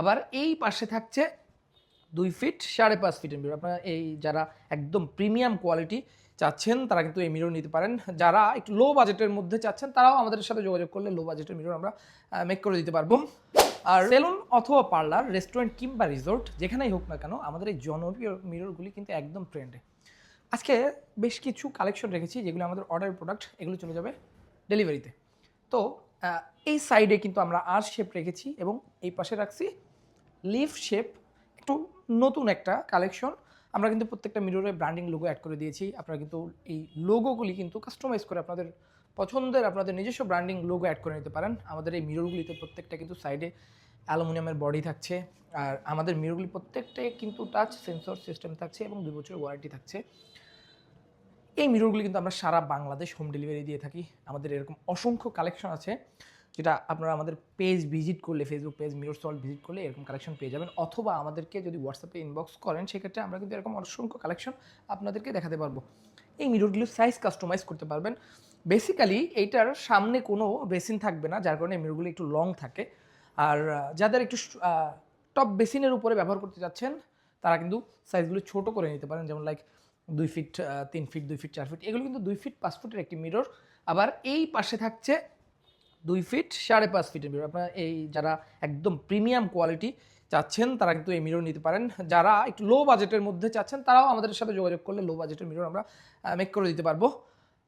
আবার এই পাশে থাকছে দুই ফিট সাড়ে পাঁচ ফিটের মিরর আপনারা এই যারা একদম প্রিমিয়াম কোয়ালিটি চাচ্ছেন, তারা কিন্তু এই মিরর নিতে পারেন। যারা একটু লো বাজেটের মধ্যে চাচ্ছেন, তারাও আমাদের সাথে যোগাযোগ করলে লো বাজেটের মিরর আমরা মেক করে দিতে পারব। আর সেলুন অথবা পার্লার রেস্টুরেন্ট কিংবা রিসোর্ট যেখানেই হোক না কেন, আমাদের এই জনপ্রিয় মিররগুলি কিন্তু একদম ট্রেন্ডে আজকে বেশ কিছু কালেকশন রেখেছি, যেগুলো আমাদের অর্ডার প্রোডাক্ট এগুলো চলে যাবে ডেলিভারিতে তো। এই সাইডে কিন্তু আমরা আর শেপ রেখেছি এবং এই পাশে রাখছি লিফ শেপ একটু নতুন একটা কালেকশন আমরা কিন্তু প্রত্যেকটা মিররে ব্র্যান্ডিং লোগো অ্যাড করে দিয়েছি। আপনারা কিন্তু এই লোগোগুলি কিন্তু কাস্টমাইজ করে আপনাদের পছন্দের আপনাদের নিজস্ব ব্র্যান্ডিং লোগো অ্যাড করে নিতে পারেন। আমাদের এই মিররগুলিতে প্রত্যেকটা কিন্তু সাইডে অ্যালুমিনিয়ামের বডি থাকছে। আর আমাদের মিররগুলি প্রত্যেকটাই কিন্তু টাচ সেন্সর সিস্টেম থাকছে এবং দুই বছরের ওয়ারেন্টি থাকছে। এই মিররগুলি কিন্তু আমরা সারা বাংলাদেশ হোম ডেলিভারি দিয়ে থাকি। আমাদের এরকম অসংখ্য কালেকশন আছে। যেটা আপনারা আমাদের পেজ ভিজিট করলে Facebook page mirror salt visit করলে এরকম কালেকশন পেয়ে যাবেন। অথবা আমাদেরকে যদি হোয়াটসঅ্যাপে ইনবক্স করেন, সেক্ষেত্রে আমরা কিন্তু এরকম অসংখ্য কালেকশন আপনাদেরকে দেখাতে পারব। এই মিররগুলোর সাইজ কাস্টমাইজ করতে পারবেন। বেসিক্যালি এইটার সামনে কোনো বেসিন থাকবে না, যার কারণে মিররগুলো একটু লং থাকে। আর যাদের একটু টপ বেসিনের উপরে ব্যবহার করতে যাচ্ছেন তারা কিন্তু সাইজগুলো ছোট করে নিতে পারেন। যেমন লাইক দুই ফিট তিন ফিট দুই ফিট চার ফিট এগুলো কিন্তু দুই ফিট পাঁচ ফুটের একটি মিরর আবার এই পাশে থাকছে দুই ফিট সাড়ে পাঁচ ফিটের মিরর আপনারা এই যারা একদম প্রিমিয়াম কোয়ালিটি চাচ্ছেন, তারা কিন্তু এই মিরর নিতে পারেন। যারা একটু লো বাজেটের মধ্যে চাচ্ছেন, তারাও আমাদের সাথে যোগাযোগ করলে লো বাজেটের মিরর আমরা মেক করে দিতে পারব।